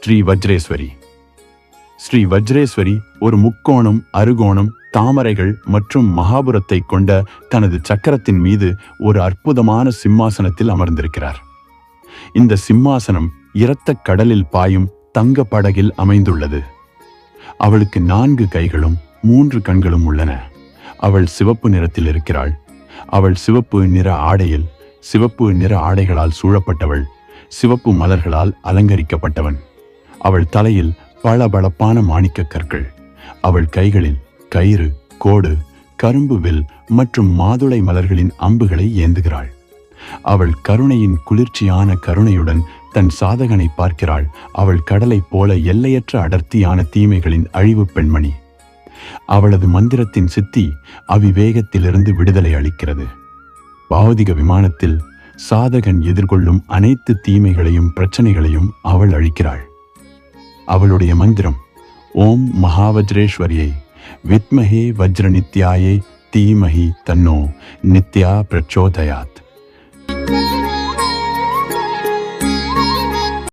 ஸ்ரீ வஜ்ரேஸ்வரி. ஸ்ரீ வஜ்ரேஸ்வரி ஒரு முக்கோணம் அருகோணம் தாமரைகள் மற்றும் மகாபுரத்தை கொண்ட தனது சக்கரத்தின் மீது ஒரு அற்புதமான சிம்மாசனத்தில் அமர்ந்திருக்கிறார். இந்த சிம்மாசனம் இரத்த கடலில் பாயும் தங்க படகில் அமைந்துள்ளது. அவளுக்கு நான்கு கைகளும் மூன்று கண்களும் உள்ளன. அவள் சிவப்பு நிறத்தில் இருக்கிறாள். அவள் சிவப்பு நிற ஆடையில் சிவப்பு நிற ஆடைகளால் சூழப்பட்டவள் சிவப்பு மலர்களால் அலங்கரிக்கப்பட்டவன். அவள் தலையில் பளபளப்பான மாணிக்க கற்கள் அவள் கைகளில் கயிறு கோடு கரும்பு வில் மற்றும் மாதுளை மலர்களின் அம்புகளை ஏந்துகிறாள். அவள் கருணையின் குளிர்ச்சியான கருணையுடன் தன் சாதகனை பார்க்கிறாள். அவள் கடலைப் போல எல்லையற்ற அடர்த்தியான தீமைகளின் அழிவு பெண்மணி. அவளது மந்திரத்தின் சித்தி அவிவேகத்திலிருந்து விடுதலை அளிக்கிறது. பௌதிக விமானத்தில் சாதகன் எதிர்கொள்ளும் அனைத்து தீமைகளையும் பிரச்சனைகளையும் அவள் அழிக்கிறாள். அவளுடைய மந்திரம் ஓம் மகாவஜ்ரேஸ்வரியை வித்மஹே வஜ்ர நித்யாயே தீமஹி தன்னோ நித்யா பிரச்சோதயாத்